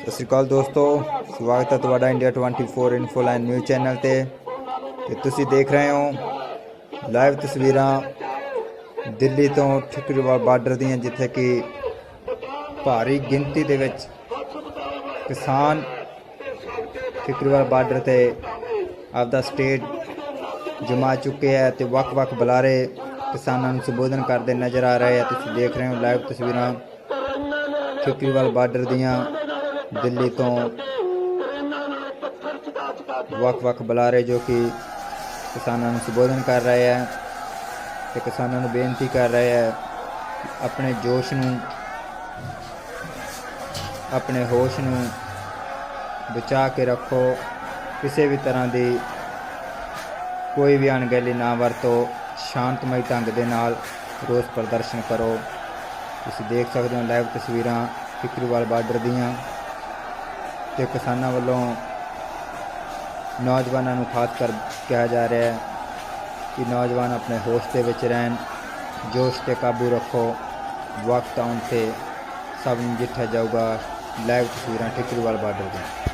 ਸਤਿ ਸ਼੍ਰੀ ਅਕਾਲ ਦੋਸਤੋ, ਸਵਾਗਤ ਹੈ ਤੁਹਾਡਾ India 24 info line news channel ਤੇ। ਤੇ ਤੁਸੀਂ ਦੇਖ ਰਹੇ ਹੋ ਲਾਈਵ ਤਸਵੀਰਾਂ ਦਿੱਲੀ ਤੋਂ ਠਿਕਰੀਵਾਲ ਬਾਰਡਰ ਦੀਆਂ, ਜਿੱਥੇ ਕਿ ਭਾਰੀ ਗਿਣਤੀ ਦੇ ਵਿੱਚ ਕਿਸਾਨ ਠਿਕਰੀਵਾਲ ਬਾਰਡਰ ਤੇ ਆਪਦਾ ਸਟੇਟ ਜਮਾ ਚੁੱਕੇ ਹੈ ਤੇ ਵੱਖ-ਵੱਖ ਬੁਲਾਰੇ ਕਿਸਾਨਾਂ ਨੂੰ ਸੰਬੋਧਨ ਕਰਦੇ ਨਜ਼ਰ ਆ ਰਹੇ ਆ। ਤੁਸੀਂ ਦੇਖ ਰਹੇ ਹੋ ਲਾਈਵ ਤਸਵੀਰਾਂ ਠਿਕਰੀਵਾਲ ਬਾਰਡਰ ਦੀਆਂ। ਦਿੱਲੀ ਤੋਂ ਵੱਖ-ਵੱਖ ਬੁਲਾਰੇ ਜੋ ਕਿ ਕਿਸਾਨਾਂ ਨੂੰ ਸੰਬੋਧਨ ਕਰ ਰਹੇ ਹੈ ਤੇ ਕਿਸਾਨਾਂ ਨੂੰ ਬੇਨਤੀ ਕਰ ਰਹੇ ਹੈ ਆਪਣੇ ਜੋਸ਼ ਨੂੰ, ਆਪਣੇ ਹੋਸ਼ ਨੂੰ ਬਚਾ ਕੇ ਰੱਖੋ। ਕਿਸੇ ਵੀ ਤਰ੍ਹਾਂ ਦੀ ਕੋਈ ਵੀ ਅਣਗਹਿਲੀ ਨਾ ਵਰਤੋ। ਸ਼ਾਂਤਮਈ ਢੰਗ ਦੇ ਨਾਲ ਰੋਸ ਪ੍ਰਦਰਸ਼ਨ ਕਰੋ। ਤੁਸੀਂ ਦੇਖ ਸਕਦੇ ਹੋ ਲਾਈਵ ਤਸਵੀਰਾਂ ਫਿਕਰੀਵਾਲ ਬਾਰਡਰ ਦੀਆਂ। ਤੇ ਕਿਸਾਨਾਂ ਵੱਲੋਂ ਨੌਜਵਾਨਾਂ ਨੂੰ ਖਾਸ ਕਰ ਕਿਹਾ ਜਾ ਰਿਹਾ ਹੈ ਕਿ ਨੌਜਵਾਨ ਆਪਣੇ ਹੋਸ਼ ਦੇ ਵਿੱਚ ਰਹਿਣ, ਜੋਸ਼ ਤੇ ਕਾਬੂ ਰੱਖੋ। ਵਕਤ ਆਉਣ ਤੇ ਸਭ ਨੂੰ ਜਿੱਠਿਆ ਜਾਊਗਾ। ਲਾਈਵ ਤਸਵੀਰਾਂ ਫਿਕਰੀਵਾਲ ਬਾਰਡਰ ਦੀਆਂ